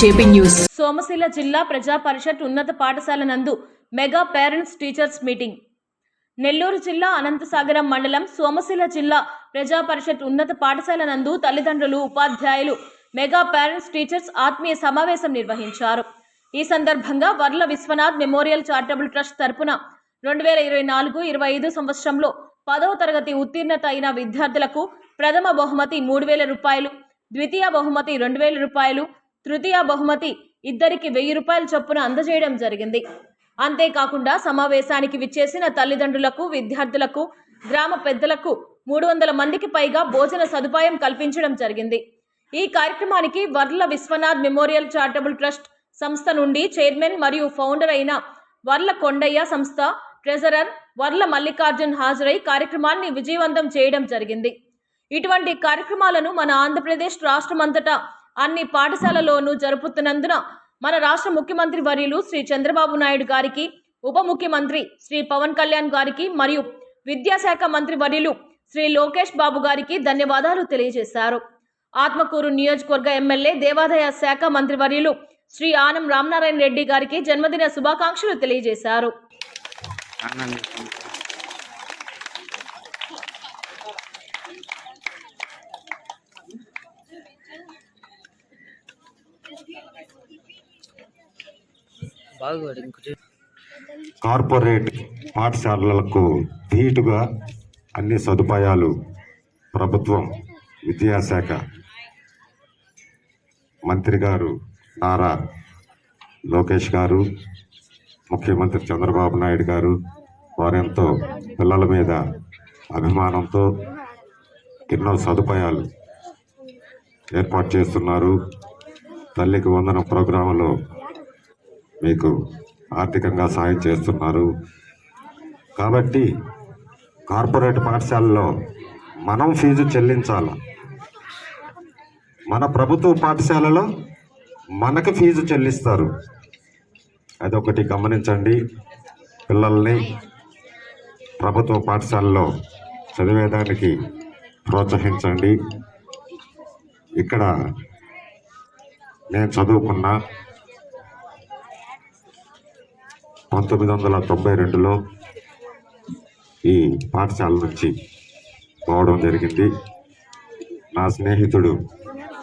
JP news. Somasila జిల్లా ప్రజా పరిషత్ ఉన్నత పాఠశాల నందు mega parents teachers meeting. Nellore జిల్లా అనంతసాగరం మండలం సోమశిల జిల్లా ప్రజా పరిషత్ ఉన్నత పాఠశాల నందు తల్లిదండ్రులు ఉపాధ్యాయులు మెగా పేరెంట్స్ టీచర్స్ ఆత్మీయ సమావేశం నిర్వహించారు. ఈ సందర్భంగా Varla Vishwanath memorial charitable trust తరపున రెండు వేల ఇరవై నాలుగు ఇరవై ఐదు సంవత్సరంలో పదవ తరగతి ఉత్తీర్ణత అయిన విద్యార్థులకు ప్రథమ బహుమతి మూడు వేల రూపాయలు ద్వితీయ బహుమతి రెండు వేల రూపాయలు తృతీయ బహుమతి ఇద్దరికి వెయ్యి రూపాయల చొప్పున అందజేయడం జరిగింది. అంతేకాకుండా సమావేశానికి విచ్చేసిన తల్లిదండ్రులకు విద్యార్థులకు గ్రామ పెద్దలకు మూడు వందల మందికి పైగా భోజన సదుపాయం కల్పించడం జరిగింది. ఈ కార్యక్రమానికి Varla Vishwanath memorial charitable trust సంస్థ నుండి చైర్మన్ మరియు ఫౌండర్ అయిన వర్ల కొండయ్య సంస్థ ట్రెజరర్ వర్ల మల్లికార్జున్ హాజరై కార్యక్రమాన్ని విజయవంతం చేయడం జరిగింది. ఇటువంటి కార్యక్రమాలను మన ఆంధ్రప్రదేశ్ రాష్ట్రమంతటా అన్ని పాఠశాలలోనూ జరుపుతున్నందున మన రాష్ట్ర ముఖ్యమంత్రి వర్యులు శ్రీ చంద్రబాబు నాయుడు గారికి ఉప ముఖ్యమంత్రి శ్రీ పవన్ కళ్యాణ్ గారికి మరియు విద్యాశాఖ మంత్రి వర్యులు శ్రీ లోకేష్ బాబు గారికి ధన్యవాదాలు తెలియజేశారు. ఆత్మకూరు నియోజకవర్గ ఎమ్మెల్యే దేవాదాయ శాఖ మంత్రి వర్యులు శ్రీ ఆనం రామనారాయణ రెడ్డి గారికి జన్మదిన శుభాకాంక్షలు తెలియజేశారు. కార్పొరేట్ పాఠశాలలకు ధీటుగా అన్ని సదుపాయాలు ప్రభుత్వం విద్యాశాఖ మంత్రి గారు నారా లోకేష్ గారు ముఖ్యమంత్రి చంద్రబాబు నాయుడు గారు వారెంతో పిల్లల మీద అభిమానంతో ఎన్నో సదుపాయాలు ఏర్పాటు చేస్తున్నారు. తల్లికి వందన ప్రోగ్రాంలో మీకు ఆర్థికంగా సాయం చేస్తున్నారు. కాబట్టి కార్పొరేట్ పాఠశాలలో మనం ఫీజు చెల్లించాలి? మన ప్రభుత్వ పాఠశాలలో మనకు ఫీజు చెల్లిస్తారు. అదొకటి గమనించండి. పిల్లల్ని ప్రభుత్వ పాఠశాలలో చదివేదానికి ప్రోత్సహించండి. ఇక్కడ నేను చదువుకున్నా పంతొమ్మిది వందల తొంభై రెండులో ఈ పాఠశాల నుంచి పోవడం జరిగింది. నా స్నేహితుడు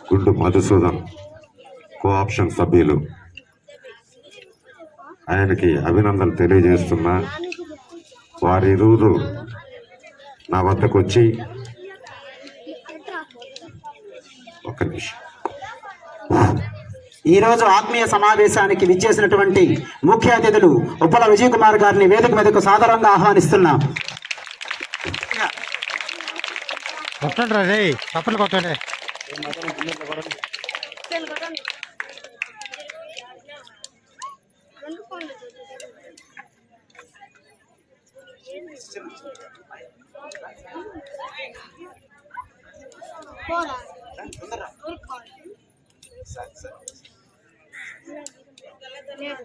గుండు మధుసూదన్ కోఆప్షన్ సభ్యులు. ఆయనకి అభినందనలు తెలియజేస్తున్నా వారిరువురు నా వద్దకు వచ్చి ఒక నిమిషం ఈరోజు ఆత్మీయ సమావేశానికి విచ్చేసినటువంటి ముఖ్య అతిథులు ఉప్పల విజయ్ కుమార్ గారిని వేదిక మీదకు సాధారణంగా ఆహ్వానిస్తున్నా. సరే సరే. 你好